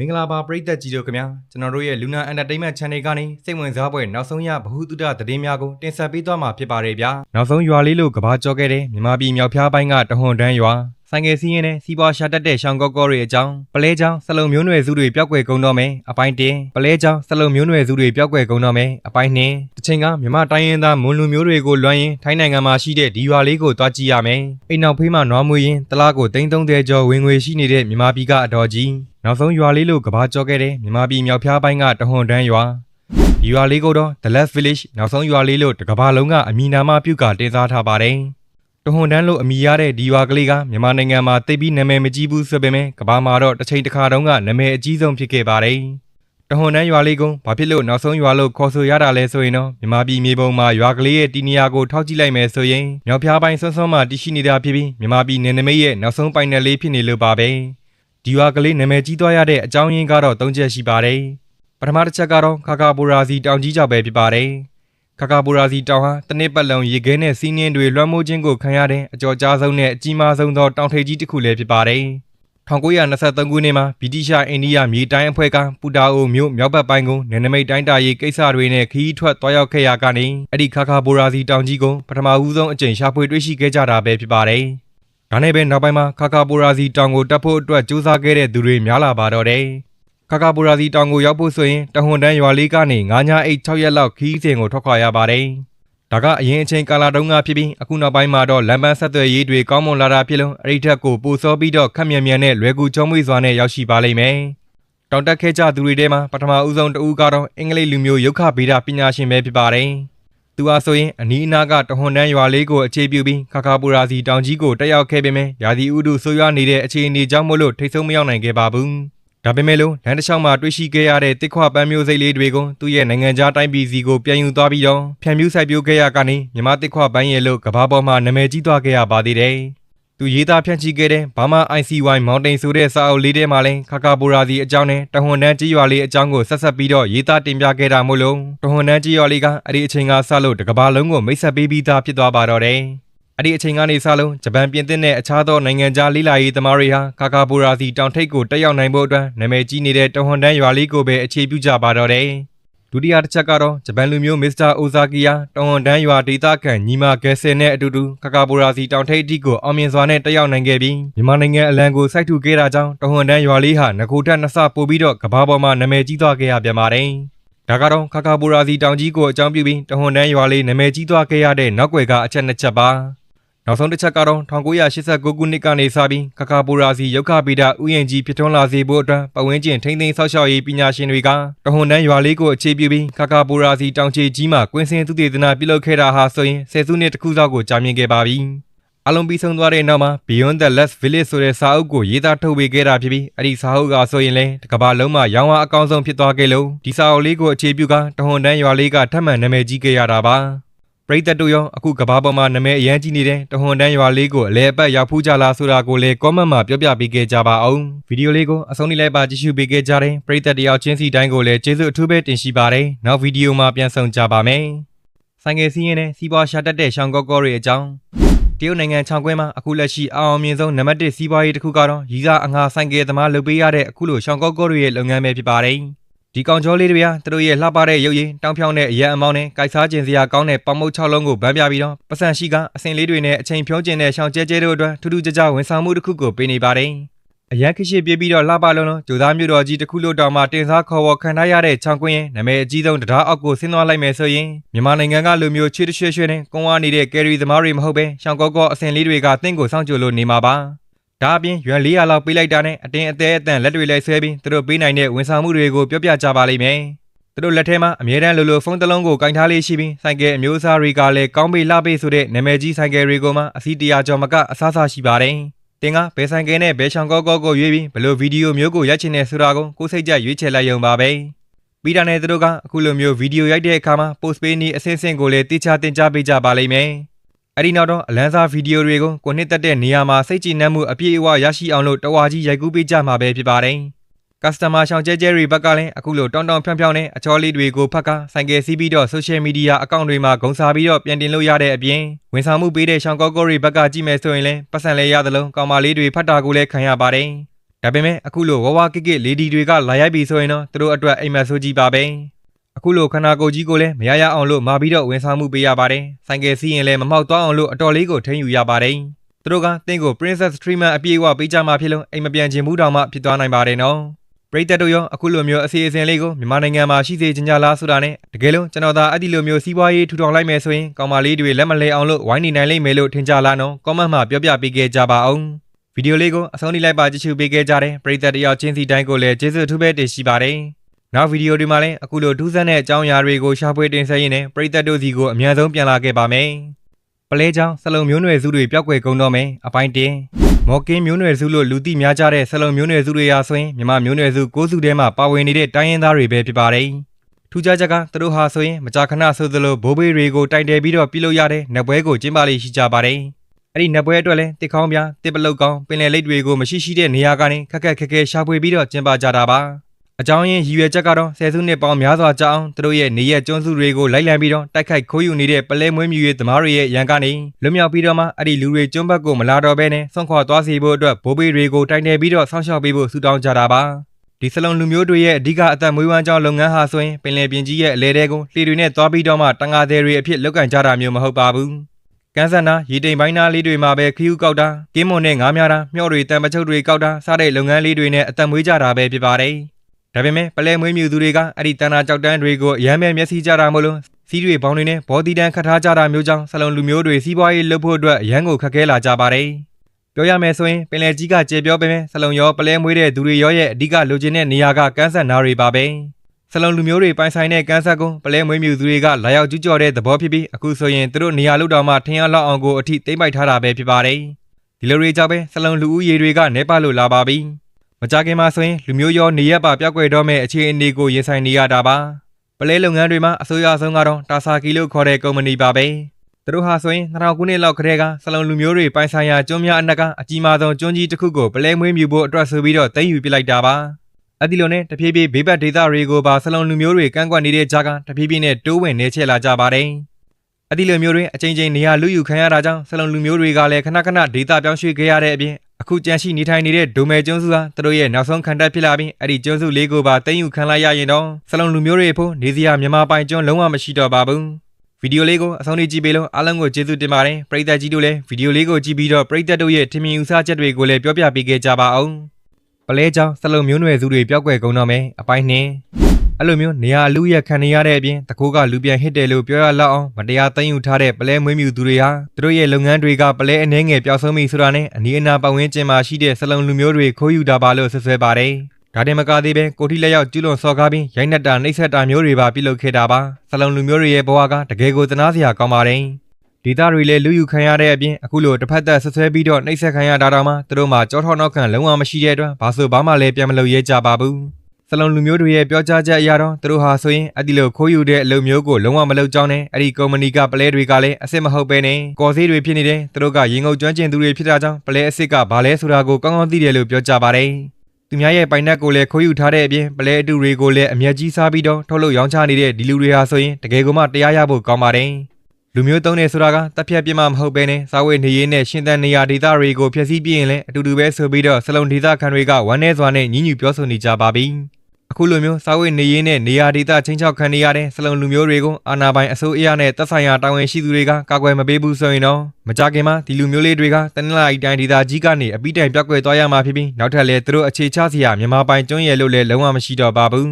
မင်္ဂလာပါပရိသတ်ကြီးတို့ခင်ဗျာကျွန်တော်တို့ရဲ့ Luna Entertainment Channel ကနေစိတ်ဝင်စားဖွယ်နောက်ဆုံးရဗဟုသုတသတင်းများကိုတင်ဆက်ပေးသွားမှာဖြစ်ပါတယ်ဗျာနောက်ဆုံးရွာလေးလို့ကဘာကြောခဲ့တဲ့မြန်မာပြည်မြောက်ဖျားပိုင်းကတဟွန်တန်းရွာ ဆိုင်ငယ်စီးရင်နဲ့စီးပွားရှာတက်တဲ့ရှောင်းကော့ကောတွေအကြောင်းပလဲချောင်းစလုံမျိုးနွယ်စုတွေပျောက်ကွယ်ကုန်တော့မယ်အပိုင်းတင်ပလဲချောင်းစလုံမျိုးနွယ်စုတွေပျောက်ကွယ်ကုန်တော့မယ်အပိုင်းနှင်းတစ်ချိန်ကမြန်မာတိုင်းရင်းသားမွန်လူမျိုးတွေကိုလွှမ်းရင်ထိုင်းနိုင်ငံမှာရှိတဲ့ဒီရွာလေးကိုတွားကြည့်ရမယ်အိမ်နောက်ဖေးမှာနွားမွေးရင်တလားကိုတိန်းသုံးတဲ့ကျော်ဝင်ငွေရှိနေတဲ့မြန်မာပြည်ကအတော်ကြီးနောက်ဆုံးရွာလေးလို့ကဘာကြောခဲ့တဲ့မြန်မာပြည်မြောက်ဖျားပိုင်းကတဟွန်တန်းရွာဒီရွာလေးကိုတော့ The Last Village နောက်ဆုံးရွာလေးလို့တစ်ကမ္ဘာလုံးကအမည်နာမပြုကာတင်စားထားပါတယ်။ တဟွန်တန်းလို့အမည်ရတဲ့ဒီရွာကလေးကမြန်မာနိုင်ငံမှာတိတ်ပြီးနာမည်မကြီးဘူးဆိုပေမဲ့ကမ္ဘာမှာတော့တစ်ချိန်တစ်ခါတုန်းကနာမည်အကြီးဆုံးဖြစ်ခဲ့ပါတယ်။တဟွန်တန်းရွာလေးကဘာဖြစ်လို့နောက်ဆုံးရွာလို့ခေါ်ဆိုရတာလဲဆိုရင်တော့မြန်မာပြည်မြေပုံမှာရွာကလေးရဲ့တီနေရာကိုထောက်ကြည့်လိုက်မယ်ဆိုရင်မြောက်ဖျားပိုင်းဆွန်းဆွန်းမှာတည်ရှိနေတာဖြစ်ပြီးမြန်မာပြည်နယ်နိမိတ်ရဲ့နောက်ဆုံးပိုင်နယ်လေးဖြစ်နေလို့ပါပဲ။ဒီရွာကလေးနာမည်ကြီးသွားရတဲ့အကြောင်းရင်းကတော့၃ချက်ရှိပါတယ်။ပထမတစ်ချက်ကတော့ခါကာဘူရာစီတောင်ကြီးကြောက်ပဲဖြစ်ပါတယ်။ ခါကာဘူရာစီတောင်ဟာတစ်နှစ်ပတ်လုံးရေခဲနဲ့စီးနှင်းတွေလွှမ်းမိုးခြင်းကိုခံရတဲ့အကျော်ကြားဆုံးနဲ့အကြီးမားဆုံးသောတောင်ထိပ်ကြီးတစ်ခုလည်းဖြစ်ပါတယ်။1923ခုနှစ်မှာဗြိတိရှအိန္ဒိယမြေတိုင်းအဖွဲ့ကပူတာအိုမြို့မြောက်ဘက်ပိုင်းကိုနယ်နိမိတ်တိုင်းတာရေးကိစ္စတွေနဲ့ခီးထွက်သွားရောက်ခဲ့ရာကနေအဲ့ဒီခါကာဘူရာစီတောင်ကြီးကိုပထမဦးဆုံးအကြိမ်ရှာဖွေတွေ့ရှိခဲ့ကြတာပဲဖြစ်ပါတယ်။ဒါနဲ့ပဲနောက်ပိုင်းမှာခါကာပူရာစီတောင်ကိုတက်ဖို့အတွက်ကြိုးစားခဲ့တဲ့သူတွေများလာပါတော့တယ်။ ခါကာပူရာစီတောင်ကိုရောက်ဖို့ဆိုရင်တဟွန်တန်းရွာလေးကနေ9ညအိတ်6ရက်လောက်ခီးစဉ်ကိုထွက်ခွာရပါတယ်။ဒါကအရင်အချိန်ကာလတုန်းကဖြစ်ပြီးအခုနောက်ပိုင်းမှာတော့လမ်းပန်းဆက်သွယ်ရေးတွေကောင်းမွန်လာတာဖြစ်လို့အဲ့ဒီထက်ကိုပိုစောပြီးတော့ခက်မြန်မြန်နဲ့လွယ်ကူချုံးမွေ့စွာနဲ့ရောက်ရှိပါလိမ့်မယ်။တောင်တက်ခဲ့ကြသူတွေထဲမှာပထမဦးဆုံးတဦးကတော့အင်္ဂလိပ်လူမျိုးရုပ်ခဗေဒပညာရှင်ပဲဖြစ်ပါတယ်။သူအားဆိုရင်အနီးအနားကတဟွန်တန်းရွာလေးကိုအခြေပြုပြီးခါခါပူရာစီတောင်ကြီးကိုတက်ရောက်ခဲ့ပေမဲ့ရာသီဥတုဆိုးရွားနေတဲ့အခြေအနေကြောင့်မို့လို့ထိတ်ဆုံးမရောက်နိုင်ခဲ့ပါဘူး။ ဒါပေမဲ့လို့လမ်းတစ်လျှောက်မှာတွေ့ရှိခဲ့ရတဲ့တစ်ခွပန်းမျိုးစိတ်လေးတွေကိုသူ့ရဲ့နိုင်ငံခြားတိုင်းပြည်စီကိုပြန်ယူသွားပြီးတော့ဖြန့်ဖြူးစိုက်ပျိုးခဲ့ရကနေမြမတစ်ခွပန်းရဲ့လို့ကဘာပေါ်မှာနာမည်ကြီးသွားခဲ့ရပါသေးတယ်။သူရေးသားဖြန့်ချိခဲ့တဲ့ဘာမာ ICY Mountain ဆိုတဲ့စာအုပ်လေးထဲမှာလည်းခါကာပူရာစီအကြောင်းနဲ့တဟွန်တန်းကြီးရွာလေးအကြောင်းကိုဆက်ဆက်ပြီးတော့ရေးသားတင်ပြခဲ့တာမို့လို့တဟွန်တန်းကြီးရွာလေးကအဲ့ဒီအချိန်ကစလို့တစ်ကမ္ဘာလုံးကိုမိတ်ဆက်ပေးပြီးသားဖြစ်သွားပါတော့တယ်။ အဲ့ဒီအချိန်ကနေစလို့ဂျပန်ပြင်သစ်နဲ့အခြားသောနိုင်ငံခြားလေးလာရေးသမားတွေဟာခါကာပူရာစီတောင်ထိပ်ကိုတက်ရောက်နိုင်ဖို့အတွက်နာမည်ကြီးနေတဲ့တဟွန်တန်းရွာလေးကိုပဲအခြေပြုကြပါတော့တယ်။ဒုတိယတစ်ချက်ကတော့ဂျပန်လူမျိုးမစ္စတာအိုဇာကီယာတောင်ဝန်တန်းရွာဒေသခံညီမာဂဲဆယ်နဲ့အတူတူခါကာဘူရာစီတောင်ထိပ်အထိကိုအောင်မြင်စွာနဲ့တက်ရောက်နိုင်ခဲ့ပြီးမြန်မာနိုင်ငံအလံကိုစိုက်ထူခဲ့တာကြောင့်တောင်ဝန်တန်းရွာလေးဟာငကိုထက်နှစ်ဆပိုပြီးတော့ကဘာပေါ်မှာနာမည်ကြီးသွားခဲ့ရပြန်ပါတယ်။ဒါကတော့ခါကာဘူရာစီတောင်ကြီးကိုအကြောင်းပြုပြီးတောင်ဝန်တန်းရွာလေးနာမည်ကြီးသွားခဲ့ရတဲ့နောက်ွယ်ကအချက်နှစ်ချက်ပါ။ နောက်ဆုံးတစ်ချက်ကတော့1989ခုနှစ်ကနေစပြီးခကာပူရာစီရုပ်ခဗေဒဥယျာဉ်ကြီးဖြစ်ထွန်းလာစေဖို့အတွက်ပတ်ဝန်းကျင်ထိန်းသိမ်းဆောက်ရှောက်ရေးပညာရှင်တွေကတဟွန်တန်းရွာလေးကိုအခြေပြုပြီးခကာပူရာစီတောင်ချေကြီးမှာကွင်းစင်သုတေသနပြုလုပ်ခဲ့တာဟာဆိုရင်ဆယ်စုနှစ်တစ်ခုလောက်ကိုကြာမြင့်ခဲ့ပါပြီ။အလုံးပြီးဆုံးသွားတဲ့နောက်မှာ Beyond the Last Village ဆိုတဲ့စာအုပ်ကိုရေးသားထုတ်ဝေခဲ့တာဖြစ်ပြီးအဲ့ဒီစာအုပ်ကဆိုရင်လည်းတစ်ကမ္ဘာလုံးမှာရောင်းအားအကောင်းဆုံးဖြစ်သွားခဲ့လို့ဒီစာအုပ်လေးကိုအခြေပြုကတဟွန်တန်းရွာလေးကထပ်မံနာမည်ကြီးခဲ့ရတာပါ။ ပရိသတ်တို့ရောအခုကဘာပေါ်မှာနာမည်အရန်ကြီးနေတဲ့တဟွန်တန်းရွာလေးကိုအလဲအပတ်ရောက်ဖူးကြလားဆိုတာကိုလည်း comment မှာပြောပြပေးခဲ့ကြပါအောင်ဗီဒီယိုလေးကိုအဆုံးထိလိုက်ပါကြည့်ရှုပေးခဲ့ကြတဲ့ပရိသတ်တယောက်ချင်းစီတိုင်းကိုလည်းကျေးဇူးအထူးပဲတင်ရှိပါတယ်နောက်ဗီဒီယိုမှာပြန်ဆောင်ကြပါမယ်ဆိုင်ငယ်စီးရင်နဲ့စီးပွားရှာတက်တဲ့ရှောင်းကော့ကောတွေအကြောင်းတရုတ်နိုင်ငံချောင်းကွင်းမှာအခုလက်ရှိအအောင်မြင်ဆုံးနံပါတ်1စီးပွားရေးတစ်ခုကတော့ရီစာအငှာဆိုင်ကယ်သမားလုပ်ပေးရတဲ့အခုလိုရှောင်းကော့ကောတွေရဲ့လုပ်ငန်းပဲဖြစ်ပါတယ် ဒီကောင်ကျော်လေးတွေဟာသူတို့ရဲ့လှပတဲ့ရုပ်ရည်တောင်ဖြောင်းတဲ့အရက်အမောင်းနဲ့ကိုက်စားကျင်စရာကောင်းတဲ့ပေါမုတ်6လုံးကိုဗန်းပြပြီးတော့ပတ်စံရှိကအစင်လေးတွေနဲ့အချိန်ဖြုံးကျင်တဲ့ရှောင်းကျဲကျဲတို့အတွက်ထူးထူးခြားခြားဝန်ဆောင်မှုတစ်ခုကိုပေးနေပါတယ်အရက်ခရှိပြေးပြီးတော့လှပလုံးလုံးဂျိုသားမျိုးတော်ကြီးတစ်ခုလို့တောင်မှတင်စားခေါ်ဝေါ်ခံထားရတဲ့ချောင်းကွင်းရဲ့နာမည်အကြီးဆုံးတရားအောက်ကိုဆင်းသွားလိုက်မယ်ဆိုရင်မြန်မာနိုင်ငံကလူမျိုးချွေးတရွှဲရွှဲနဲ့ကုန်းဝနေတဲ့ကယ်ရီသမားတွေမဟုတ်ပဲရှောင်းကော့ကော့အစင်လေးတွေကတင့်ကိုစောင့်ကြိုလို့နေမှာပါ ဒါအပြင်ရွယ်400လောက်ပေးလိုက်တာနဲ့အတင်းအသေးအတန်လက်တွေလိုက်ဆွဲပြီးသူတို့ပေးနိုင်တဲ့ဝန်ဆောင်မှုတွေကိုပြောပြကြပါလိမ့်မယ်။သူတို့လက်ထဲမှာအမြဲတမ်းလိုလိုဖုန်းတစ်လုံးကိုကင်ထားလေးရှိပြီးဆိုင်ကယ်အမျိုးအစားတွေကလည်းကောင်းပေလှပေဆိုတဲ့နာမည်ကြီးဆိုင်ကယ်တွေကိုမှအစီတရာကျော်မကအစားအစာရှိပါတယ်။တင်ကဘယ်ဆိုင်ကယ်နဲ့ဘယ်ချောင်ကောကောကိုရွေးပြီးဘယ်လိုဗီဒီယိုမျိုးကိုရိုက်ချင်နေဆိုတာကိုကိုယ်စိတ်ကြရွေးချယ်လိုက်ရုံပါပဲ။ပြီးတာနဲ့သူတို့ကအခုလိုမျိုးဗီဒီယိုရိုက်တဲ့အခါမှာ post ပေးနေအစင်းစင်းကိုလည်းတိကျတင်ကြားပေးကြပါလိမ့်မယ်။ အဲ့ဒီနောက်တော့အလန်းစားဗီဒီယိုတွေကိုကိုနှစ်သက်တဲ့နေရာမှာစိတ်ကြည်နပ်မှုအပြည့်အဝရရှိအောင်လို့တဝါကြီးရိုက်ကူးပေးကြမှာပဲဖြစ်ပါတယ်။ customer ရှောင်းကျဲကျဲတွေဘက်ကလည်းအခုလိုတောင်းတောင်းဖြောင်းဖြောင်းနဲ့အချောလေးတွေကိုဖတ်ကားဆိုင်ကယ်စီးပြီးတော့ social media အကောင့်တွေမှာဂုံစားပြီးတော့ပြန်တင်လို့ရတဲ့အပြင်ဝန်ဆောင်မှုပေးတဲ့ရှောင်းကော့ကောတွေဘက်ကကြည့်မယ်ဆိုရင်လည်းပတ်စံလဲရသလိုကောင်မလေးတွေဖတ်တာကိုလည်းခံရပါတယ်ဒါပေမဲ့အခုလိုဝဝကိကိလေဒီတွေကလာရိုက်ပြီဆိုရင်တော့သူတို့အတွက်အိမ်မက်ဆိုးကြီးပါပဲ အခုလိုခန္ဓာကိုယ်ကြီးကိုလည်းမရရအောင်လို့မာပြီးတော့ဝန်ဆောင်မှုပေးရပါတယ်ဆိုင်ကယ်စီးရင်လည်းမမောက်သွားအောင်လို့အတော်လေးကိုထိန်းယူရပါတယ်သူတို့ကတင့်ကို Princess Treatment အပြည့်အဝပေးကြမှာဖြစ်လို့အိမ်မပြန်ချင်ဘူးတောင်မှဖြစ်သွားနိုင်ပါတယ်နော်ပရိသတ်တို့ရောအခုလိုမျိုးအစီအစဉ်လေးကိုမြန်မာနိုင်ငံမှာရှိစေချင်ကြလားဆိုတာနဲ့တကယ်လို့ကျွန်တော်သာအဲ့ဒီလိုမျိုးစီးပွားရေးထူထောင်လိုက်မယ်ဆိုရင်ကောင်မလေးတွေလက်မလဲအောင်လို့ဝိုင်းနေနိုင်လိမ့်မယ်လို့ထင်ကြလားနော် comment မှာပြောပြပေးခဲ့ကြပါအောင်ဗီဒီယိုလေးကိုအဆုံးထိလိုက်ပါကြည့်ရှုပေးခဲ့ကြတဲ့ပရိသတ်တယောက်ချင်းစီတိုင်းကိုလည်းကျေးဇူးအထူးပဲတင်ရှိပါတယ် နောက်ဗီဒီယိုတွေမှာလည်းအခုလိုထူးဆန်းတဲ့အကြောင်းအရာတွေကိုရှာဖွေတင်ဆက်ရင်းနဲ့ပရိသတ်တို့စီကိုအများဆုံးပြန်လာခဲ့ပါမယ်ပလဲချောင်းစလုံမျိုးနွယ်စုတွေပျောက်ကွယ်ကုန်တော့မယ်အပိုင်းတင်မော်ကင်းမျိုးနွယ်စုလို့လူသိများကြတဲ့ဆလုံမျိုးနွယ်စုတွေရာဆိုရင်မြမမျိုးနွယ်စုကိုးစုထဲမှာပါဝင်နေတဲ့တိုင်းရင်းသားတွေပဲဖြစ်ပါတယ်။ထူးခြားချက်ကသူတို့ဟာဆိုရင်မကြာခဏဆိုသလိုဘိုးဘေးတွေကိုတိုင်တယ်ပြီးတော့ပြုလုပ်ရတဲ့နက်ပွဲကိုကျင်းပလေးရှိကြပါတယ်။အဲ့ဒီနက်ပွဲအတွက်လည်းတစ်ခေါင်းပြတစ်ပလုတ်ကောင်းပင်လယ်လိပ်တွေကိုမရှိရှိတဲ့နေရာကနေခက်ခက်ခက်ခဲရှာဖွေပြီးတော့ကျင်းပကြတာပါ။ အကြောင်းရင်းရည်ရွယ်ချက်ကတော့ဆယ်စုနှစ်ပေါင်းများစွာကြာအောင်သူတို့ရဲ့နေရက်ကျွန်းစုတွေကိုလိုက်လံပြီးတော့တိုက်ခိုက်ခိုးယူနေတဲ့ပလဲမွေးမြူရေးသမားတွေရဲ့ရန်ကနေလွတ်မြောက်ပြီးတော့မှအဲ့ဒီလူတွေကျွန်းဘက်ကိုမလာတော့ဘဲနဲ့ဆွန့်ခွာသွားစေဖို့အတွက်ဘိုးဘေးတွေကိုတိုင်တယ်ပြီးတော့ဆောင်းရှောက်ပေးဖို့ဆူတောင်းကြတာပါဒီစလုံးလူမျိုးတွေရဲ့အဓိကအသက်မွေးဝမ်းကြောင်းလုပ်ငန်းဟာဆိုရင်ပင်လယ်ပြင်ကြီးရဲ့အလဲတဲကိုလှေတွေနဲ့သွားပြီးတော့မှတန်ငါသေးတွေအဖြစ်လုပ်ကင်ကြတာမျိုးမဟုတ်ပါဘူးကန်းဆန်နာရေတိမ်ပိုင်းသားလေးတွေမှာပဲခရူးကောက်တာကင်းမွန်နဲ့ငားများတာမျှော့တွေတံပချုပ်တွေကောက်တာစတဲ့လုပ်ငန်းလေးတွေနဲ့အသက်မွေးကြတာပဲဖြစ်ပါတယ် ဒါပေမဲ့ပလဲမွေးမြူသူတွေကအဲ့ဒီတန်နာကြောက်တန်းတွေကိုအယမ်းပဲမျက်စိကြတာမလို့စီးတွေပေါင်းတွေနဲ့ဘောတီတန်ခတ်ထားကြတာမျိုးကြောင့်ဆလုံလူမျိုးတွေစီးပွားရေးလုပ်ဖို့အတွက်အရန်ကိုခက်ခဲလာကြပါတယ်ပြောရမယ်ဆိုရင်ပင်လယ်ကြီးကကျေပြောပေမဲ့ဆလုံရောပလဲမွေးတဲ့သူတွေရောရဲ့အဓိကလိုချင်တဲ့နေရာကကန်းဆက်နာတွေပါပဲဆလုံလူမျိုးတွေပိုင်ဆိုင်တဲ့ကန်းဆက်ကိုပလဲမွေးမြူသူတွေကလာရောက်ကျူးကျော်တဲ့သဘောဖြစ်ပြီးအခုဆိုရင်သူတို့နေရာလုတော်မှထင်ရလောက်အောင်ကိုအထိသိမ့်ပိုက်ထားတာပဲဖြစ်ပါတယ်ဒီလိုတွေကြောင့်ပဲဆလုံလူဦးရေတွေကနေပါလို့လာပါပြီ မကြခင်မှာဆိုရင်လူမျိုးရောနေရက်ပါပြောက်ွယ်တော့မဲ့အခြေအနေကိုရင်ဆိုင်နေရတာပါပလဲလုပ်ငန်းတွေမှာအစိုးရဆုံးကတော့တာဆာကီလို့ခေါ်တဲ့ကုမ္ပဏီပါပဲသူတို့ဟာဆိုရင်2000ခုနှစ်လောက်ကတည်းကဆလုံလူမျိုးတွေပိုင်ဆိုင်ရာကျွန်းများအနက်ကအကြီးမားဆုံးကျွန်းကြီးတစ်ခုကိုပလဲမွေးမြူဖို့အတွက်ဆိုပြီးတော့သိမ်းယူပစ်လိုက်တာပါအဲ့ဒီလိုနဲ့တဖြည်းဖြည်းဘေးဘက်ဒေသတွေကိုပါဆလုံလူမျိုးတွေကန့်ကွက်နေတဲ့ကြားကတဖြည်းဖြည်းနဲ့တိုးဝင်နေချဲလာကြပါတယ်အဲ့ဒီလိုမျိုးတွေအချိန်ချင်းနေရာလူယူခံရတာကြောင့်ဆလုံလူမျိုးတွေကလည်းခဏခဏဒေသပြောင်းရွှေ့ခဲ့ရတဲ့အပြင် အခုကြန့်ရှိနေထိုင်နေတဲ့ဒိုမယ်ကျွန်းစုဟာသူတို့ရဲ့နောက်ဆုံးခံတပ်ဖြစ်လာပြီးအဲ့ဒီကျွန်းစုလေးကိုပါသိမ်းယူခံလိုက်ရရင်တော့ဆလုံလူမျိုးတွေဖို့နေစရာမြန်မာပိုင်ကျွန်းလုံးဝမရှိတော့ပါဘူးဗီဒီယိုလေးကိုအဆုံးထိကြည့်ပေးလို့အားလုံးကိုကျေးဇူးတင်ပါတယ်ပရိသတ်ကြီးတို့လည်းဗီဒီယိုလေးကိုကြည့်ပြီးတော့ပရိသတ်တို့ရဲ့ထင်မြင်ယူဆချက်တွေကိုလည်းပြောပြပေးခဲ့ကြပါအောင်ပလဲကြောင်ဆလုံမျိုးနွယ်စုတွေပြောက်ွယ်ကုန်တော့မယ်အပိုင်းနှင်း အဲ့လိုမျိုးနေရာလူရက်ခံနေရတဲ့အပြင်တကိုးကလူပြန်ဟစ်တယ်လို့ပြောရလောက်အောင်မတရားသိမ်းယူထားတဲ့ပလဲမွေးမြူသူတွေဟာသူတို့ရဲ့လုပ်ငန်းတွေကပလဲအနှဲငယ်ပျောက်ဆုံးပြီဆိုတာနဲ့အနီးအနားပတ်ဝန်းကျင်မှာရှိတဲ့ဆလုံလူမျိုးတွေခိုးယူတာပါလို့ဆွဆွဲပါတယ်ဒါတင်မကသေးပဲကိုထီလက်ရောက်ကျူးလွန်စော်ကားပြီးရိုက်နှက်တာနှိပ်စက်တာမျိုးတွေပါပြုလုပ်ခဲ့တာပါဆလုံလူမျိုးတွေရဲ့ဘဝကတကယ်ကိုသနာစရာကောင်းပါတယ်ဒေတာတွေလည်းလူယူခံရတဲ့အပြင်အခုလိုတစ်ဖက်သက်ဆွဆွဲပြီးတော့နှိပ်စက်ခံရတာတော့မှသူတို့မှာကြောထောက်နောက်ခံလုံးဝမရှိတဲ့အတွက်ဘာဆိုဘာမှလည်းပြန်မလုပ်ရဲကြပါဘူး ဆလုံလူမျိုးတွေရဲ့ပြောကြားချက်အရတော့သူတို့ဟာဆိုရင်အဲ့ဒီလိုခိုးယူတဲ့အလုပ်မျိုးကိုလုံးဝမလုပ်ကြောင်းနဲ့အဲ့ဒီကုမ္ပဏီကပလဲတွေကလည်းအစ်စ်မဟုတ်ပဲနဲ့ကော်ဆေးတွေဖြစ်နေတယ်သူတို့ကရင်ငုံကျွမ်းကျင်သူတွေဖြစ်တာကြောင့်ပလဲအစ်စ်ကဘာလဲဆိုတာကိုကောင်းကောင်းသိတယ်လို့ပြောကြပါတယ်သူများရဲ့ပိုင်နက်ကိုလည်းခိုးယူထားတဲ့အပြင်ပလဲအတူတွေကိုလည်းအမျက်ကြီးစားပြီးတော့ထုတ်လုပ်ရောင်းချနေတဲ့ဒီလူတွေဟာဆိုရင်တကယ်ကိုမှတရားရဖို့ကောင်းပါတယ်လူမျိုးသုံးနေဆိုတာကတပ်ဖြတ်ပြစ်မှမဟုတ်ပဲနဲ့စာဝေးနေရေးနဲ့ရှင်သန်နေရာဒေသတွေကိုဖျက်ဆီးပြရင်လည်းအတူတူပဲဆိုပြီးတော့စလုံဒေသခံတွေကဝမ်းနည်းစွာနဲ့ညှဉ်းညူပြောဆိုနေကြပါပြီ အခုလိုမျိုးစာဝေးနေရေးနဲ့နေရာဒေသချင်းချောက်ခံနေရတဲ့စလုံလူမျိုးတွေကိုအာဏာပိုင်အစိုးရနဲ့တပ်ဆိုင်ရာတာဝန်ရှိသူတွေကကာကွယ်မပေးဘူးဆိုရင်တော့မကြခင်မှာဒီလူမျိုးလေးတွေကတနင်္လာရီတိုင်းဒေသကြီးကနေအပိတိုင်ပြောက်ကွယ်သွားရမှာဖြစ်ပြီးနောက်ထပ်လည်းသူတို့အခြေချစရာမြန်မာပိုင်ကျွန်းရဲလို့လည်းလုံးဝမရှိတော့ပါဘူး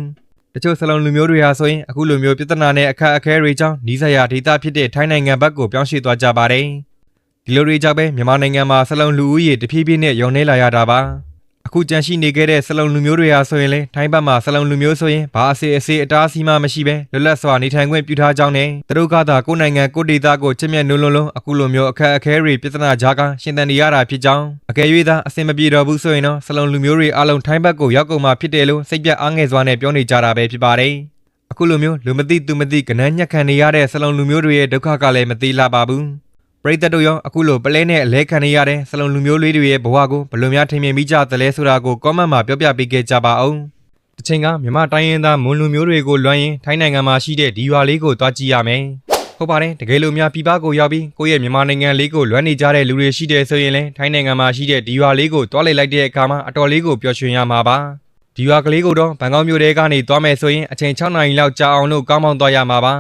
တချို့စလုံးလူမျိုးတွေဟာဆိုရင်အခုလိုမျိုးပြဿနာနဲ့အခက်အခဲတွေကြောင့်နီးစပ်ရာဒေသဖြစ်တဲ့ထိုင်းနိုင်ငံဘက်ကိုပြောင်းရွှေ့သွားကြပါတယ်ဒီလိုတွေကြောင့်ပဲမြန်မာနိုင်ငံမှာစလုံးလူဦးရေတဖြည်းဖြည်းနဲ့ယုံနေလာရတာပါ အခုကြန့်ရှိနေခဲ့တဲ့ဆလုံလူမျိုးတွေဟာဆိုရင်လေထိုင်းဘက်မှာဆလုံလူမျိုးဆိုရင်ဘာအစီအစီအတားအဆီးမှမရှိပဲလွတ်လပ်စွာနေထိုင်ခွင့်ပြုထားကြောင်းနဲ့သူတို့ကသာကိုယ်နိုင်ငံကိုယ်ဒေသကိုချစ်မြတ်နိုးလုံးလုံးအခုလိုမျိုးအခက်အခဲတွေပြဿနာကြားကရှင်သန်နေရတာဖြစ်ကြောင်းအကယ်၍သာအဆင်မပြေတော့ဘူးဆိုရင်တော့ဆလုံလူမျိုးတွေအလုံးထိုင်းဘက်ကိုရောက်ကုန်မှဖြစ်တယ်လို့စိတ်ပြတ်အားငယ်စွာနဲ့ပြောနေကြတာပဲဖြစ်ပါတယ်အခုလိုမျိုးလူမသိသူမသိကနန်းညက်ခံနေရတဲ့ဆလုံလူမျိုးတွေရဲ့ဒုက္ခကလည်းမသေးလာပါဘူး ပရိသတ်တို့ရောအခုလိုပလဲနဲ့အလဲခံနေရတဲ့စလုံလူမျိုးလေးတွေရဲ့ဘဝကိုဘယ်လိုများထင်မြင်မိကြသလဲဆိုတာကို comment မှာပြောပြပေးခဲ့ကြပါအောင်။တစ်ချိန်ကမြမတိုင်းရင်းသားမွန်လူမျိုးတွေကိုလွှမ်းရင်ထိုင်းနိုင်ငံမှာရှိတဲ့ဒီရွာလေးကိုတွားကြည့်ရမယ်ဟုတ်ပါတယ်တကယ်လို့များပြည်ပကိုရောက်ပြီးကိုယ့်ရဲ့မြန်မာနိုင်ငံလေးကိုလွမ်းနေကြတဲ့လူတွေရှိတယ်ဆိုရင်လည်းထိုင်းနိုင်ငံမှာရှိတဲ့ဒီရွာလေးကိုတွားလိုက်လိုက်တဲ့အခါမှာအတော်လေးကိုပျော်ရွှင်ရမှာပါဒီရွာကလေးကိုတော့ဘန်ကောက်မြို့ထဲကနေတွားမယ်ဆိုရင်အချိန်6နာရီလောက်ကြာအောင်လို့ကောင်းမောင်းသွားရမှာပါ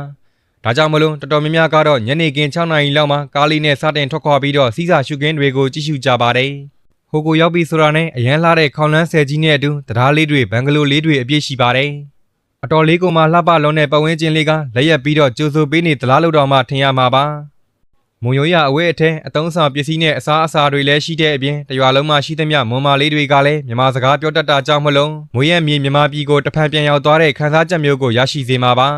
ဒါကြောင့်မလို့တော်တော်များများကတော့ညနေခင်း6နာရီလောက်မှာကားလေးနဲ့စတင်ထွက်ခွာပြီးတော့စီးစာရှုခင်းတွေကိုကြည့်ရှုကြပါတယ်ဟိုကိုရောက်ပြီဆိုတာနဲ့အရန်လာတဲ့ခေါင်လန်းဆယ်ကြီးနဲ့အတူတရားလေးတွေဘန်ဂလိုလေးတွေအပြည့်ရှိပါတယ်အတော်လေးကိုမှလှပလုံးတဲ့ပတ်ဝန်းကျင်လေးကလက်ရက်ပြီးတော့ကြိုးစိုးပေးနေသလားလို့တော့မှထင်ရမှာပါမုံရိုးရအဝဲအထက်အတုံးဆောင်ပစ္စည်းနဲ့အစားအစာတွေလည်းရှိတဲ့အပြင်တရွာလုံးမှာရှိသမျှမွန်မာလေးတွေကလည်းမြန်မာစကားပြောတတ်တာကြောင့်မလို့မွေးရမြေမြန်မာပြည်ကိုတဖန်ပြန်ရောက်သွားတဲ့ခန်းစားချက်မျိုးကိုရရှိစေမှာပါ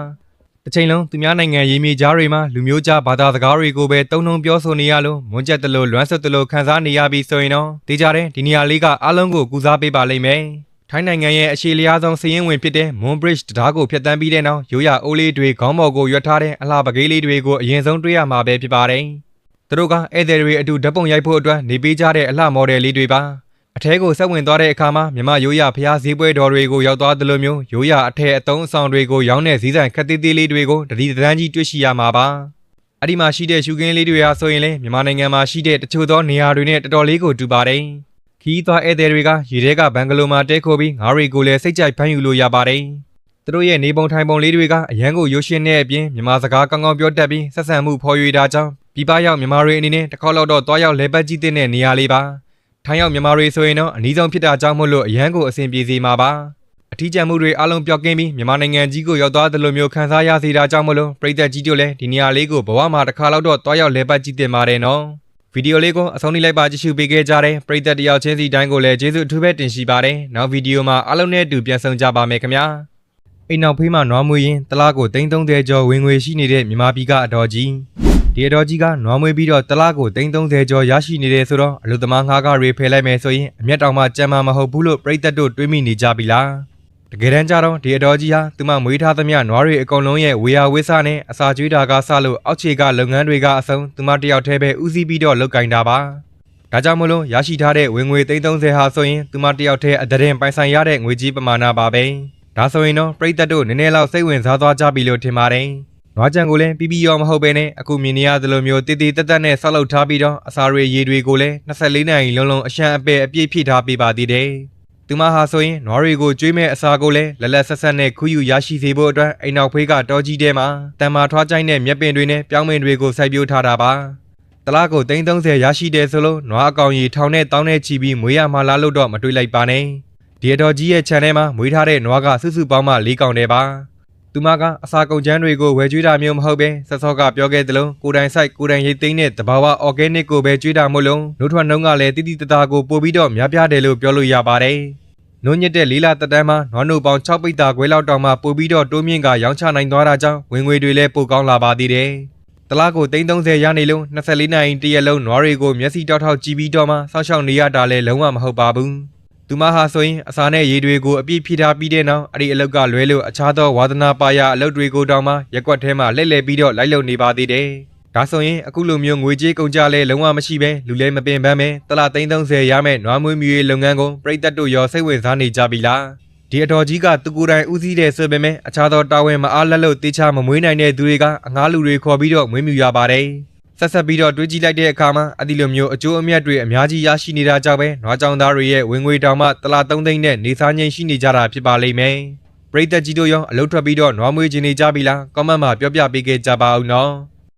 တစ်ချိန်လုံးသူများနိုင်ငံရေးမြေကြားတွေမှာလူမျိုးကြားဘာသာစကားတွေကိုပဲတုံ့နှုံပြောဆိုနေရလို့မွန်းကျက်တလို့လွမ်းဆွတ်တလို့ခန်းစားနေရပြီဆိုရင်တော့တေးကြတဲ့ဒီနေရာလေးကအားလုံးကိုကူစားပေးပါလိမ့်မယ်ထိုင်းနိုင်ငံရဲ့အရှိလျားဆုံးစည်ရင်ဝင်ဖြစ်တဲ့ Moon Bridge တံတားကိုဖျက်ဆီးပြီးတဲ့နောက်ရိုးရာအိုးလေးတွေခေါင်းပေါ်ကိုရွက်ထားတဲ့အလှပကေးလေးတွေကိုအရင်ဆုံးတွေ့ရမှာပဲဖြစ်ပါတယ်။သူတို့ကဧည့်သည်တွေအတူဓာတ်ပုံရိုက်ဖို့အတွက်နေပေးကြတဲ့အလှမော်ဒယ်လေးတွေပါ အထဲကိုဆက်ဝင်သွားတဲ့အခါမှာမြမရိုးရဖျားဈေးပွဲတော်တွေကိုရောက်သွားသလိုမျိုးရိုးရအထည်အတုံးအဆောင်တွေကိုရောင်းတဲ့ဈေးဆိုင်ခက်သေးသေးလေးတွေကိုတတိတန်းကြီးတွေ့ရှိရမှာပါအဲ့ဒီမှာရှိတဲ့ရှုခင်းလေးတွေဟာဆိုရင်လေမြန်မာနိုင်ငံမှာရှိတဲ့တချို့သောနေရာတွေနဲ့တော်တော်လေးကိုတူပါတယ်ခီးသွားဧည့်သည်တွေကရေထဲကဘန်ဂလိုမှာတဲခိုပြီးငါးတွေကိုလည်းစိတ်ကြိုက်ဖမ်းယူလို့ရပါတယ်သူတို့ရဲ့နေပုံထိုင်ပုံလေးတွေကအရန်ကိုရိုးရှင်းတဲ့အပြင်မြန်မာစကားကောင်းကောင်းပြောတတ်ပြီးဆက်ဆံမှုဖော်ရွေတာကြောင့်ပြည်ပရောက်မြန်မာတွေအနေနဲ့တစ်ခေါက်လောက်တော့တွားရောက်လဲပတ်ကြည့်တဲ့နေရာလေးပါ ထိုင်းရောက်မြန်မာတွေဆိုရင်တော့အနည်းဆုံးဖြစ်တာကြောင့်မို့လို့အရန်ကိုအဆင်ပြေစေမှာပါအထီးကျန်မှုတွေအလုံးပြောက်ကင်းပြီးမြန်မာနိုင်ငံကြီးကိုရောက်သွားသလိုမျိုးခံစားရစေတာကြောင့်မို့လို့ပြည်သက်ကြီးတို့လည်းဒီနေရာလေးကိုဘဝမှာတစ်ခါလောက်တော့တွားရောက်လဲပတ်ကြည့်တင်ပါတယ်နော်ဗီဒီယိုလေးကိုအဆုံးထိလိုက်ပါကြည့်ရှုပေးခဲ့ကြတဲ့ပရိသတ်တယောက်ချင်းစီတိုင်းကိုလည်းကျေးဇူးအထူးပဲတင်ရှိပါတယ်နောက်ဗီဒီယိုမှာအားလုံးနဲ့အတူပြန်ဆောင်ကြပါမယ်ခင်ဗျာအိမ်နောက်ဖေးမှာနွားမွေးရင်တလားကိုတိန်း30ကျော်ဝင်ငွေရှိနေတဲ့မြန်မာပြည်ကအတော်ကြီး ဒီအတော်ကြီးကနွားမွေးပြီးတော့တစ်လားကို330ကျော်ရရှိနေတယ်ဆိုတော့အလုသမားငါးကားတွေဖယ်လိုက်မယ်ဆိုရင်အမျက်တောင်မှကြမ်းမှမဟုတ်ဘူးလို့ပြိသက်တို့တွေးမိနေကြပြီလားတကယ်တမ်းကျတော့ဒီအတော်ကြီးဟာသူမမွေးထားသမျှနွားတွေအကုန်လုံးရဲ့ဝေယဝိဆနဲ့အစာကျွေးတာကစလို့အောက်ခြေကလုပ်ငန်းတွေကအဆုံးသူမတယောက်တည်းပဲဦးစီးပြီးတော့လုပ်ကင်တာပါဒါကြောင့်မလို့ရရှိထားတဲ့ဝင်ငွေ330ဟာဆိုရင်သူမတယောက်တည်းအဒရင်ပိုင်ဆိုင်ရတဲ့ငွေကြီးပမာဏပါပဲဒါဆိုရင်တော့ပြိသက်တို့နည်းနည်းလောက်စိတ်ဝင်စားသွားကြပြီလို့ထင်ပါတယ် နွားကြံကိုလည်းပြီးပြီးရောမဟုတ်ပဲနဲ့အခုမြင်နေရသလိုမျိုးတည်တည်တက်တက်နဲ့ဆောက်လုပ်ထားပြီးတော့အစာတွေရေတွေကိုလည်း24နာရီလုံးလုံးအရှံအပယ်အပြည့်ဖြည့်ထားပေးပါသေးတယ်။သူမဟာဆိုရင်နွားတွေကိုကျွေးမဲ့အစာကိုလည်းလက်လက်ဆက်ဆက်နဲ့ခူးယူရရှိစေဖို့အတွက်အိမ်နောက်ဖေးကတောကြီးထဲမှာတံမာထွားကြိုင်းတဲ့မြက်ပင်တွေနဲ့ပြောင်းပင်တွေကိုစိုက်ပျိုးထားတာပါ။တလားကို330ရရှိတယ်ဆိုလို့နွားအကောင်ကြီးထောင်နဲ့တောင်းနဲ့ချီပြီးမွေးရမှာလားလို့တော့မတွေးလိုက်ပါနဲ့။ဒီအတော်ကြီးရဲ့ channel မှာမွေးထားတဲ့နွားကစုစုပေါင်းမှ၄កောင်တည်းပါ။ သူမကအစာကုန်ချမ်းတွေကိုဝယ်ကျွေးတာမျိုးမဟုတ်ပဲဆက်စောကပြောခဲ့သလိုကိုယ်တိုင်စိုက်ကိုယ်တိုင်ရိတ်သိမ်းတဲ့တဘာဝ organic ကိုပဲကျွေးတာမို့လို့နှုတ်ထွက်နှုံးကလည်းတိတိတသားကိုပို့ပြီးတော့များပြားတယ်လို့ပြောလို့ရပါတယ်။နှုံးညစ်တဲ့လေးလာတက်တန်းမှာနွားနို့ပေါင်း6ပိတ်တာခွဲလောက်တောင်မှပို့ပြီးတော့တိုးမြင့်ကရောင်းချနိုင်သွားတာကြောင့်ဝင်ငွေတွေလည်းပိုကောင်းလာပါသေးတယ်။တလားကို330ရနေလို့24နိုင်တရက်လုံးနွားတွေကိုမျက်စိတောက်ထောက်ကြည့်ပြီးတော့မှစောင့်ရှောက်နေရတာလည်းလုံးဝမဟုတ်ပါဘူး။ သူမဟာဆိုရင်အစာနဲ့ရေတွေကိုအပြည့်ဖြည့်ထားပြီးတဲ့နောက်အဲ့ဒီအလုတ်ကလွဲလို့အခြားသောဝါသနာပါရအလုတ်တွေကိုတောင်မှရက်ကွက်ထဲမှာလှည့်လည်ပြီးတော့လိုက်လုံနေပါသေးတယ်။ဒါဆိုရင်အခုလိုမျိုးငွေကြေးကုန်ကြလဲလုံးဝမရှိပဲလူလဲမပင်ပန်းပဲတလား330ရမယ်နွားမွေးမြူရေးလုပ်ငန်းကိုပြိသက်တို့ရောစိတ်ဝင်စားနေကြပြီလား။ဒီအတော်ကြီးကသူကိုယ်တိုင်ဦးစီးတဲ့ဆိုပေမဲ့အခြားသောတာဝန်မအားလက်လို့တေချာမမွေးနိုင်တဲ့သူတွေကအငားလူတွေခေါ်ပြီးတော့မွေးမြူရပါတယ်။ ဆက်ဆက်ပြီးတော့တွေးကြည့်လိုက်တဲ့အခါမှာအဒီလိုမျိုးအကျိုးအမြတ်တွေအများကြီးရရှိနေတာကြောင့်ပဲနွားကြောင်သားတွေရဲ့ဝင်ငွေတောင်မှတစ်လား3သိန်းနဲ့နေစားငိမ့်ရှိနေကြတာဖြစ်ပါလိမ့်မယ်။ပရိသတ်ကြီးတို့ရောအလုတ်ထွက်ပြီးတော့နွားမွေးခြင်းနေကြပြီလားကွန်မန့်မှာပြောပြပေးခဲ့ကြပါဦးနော်။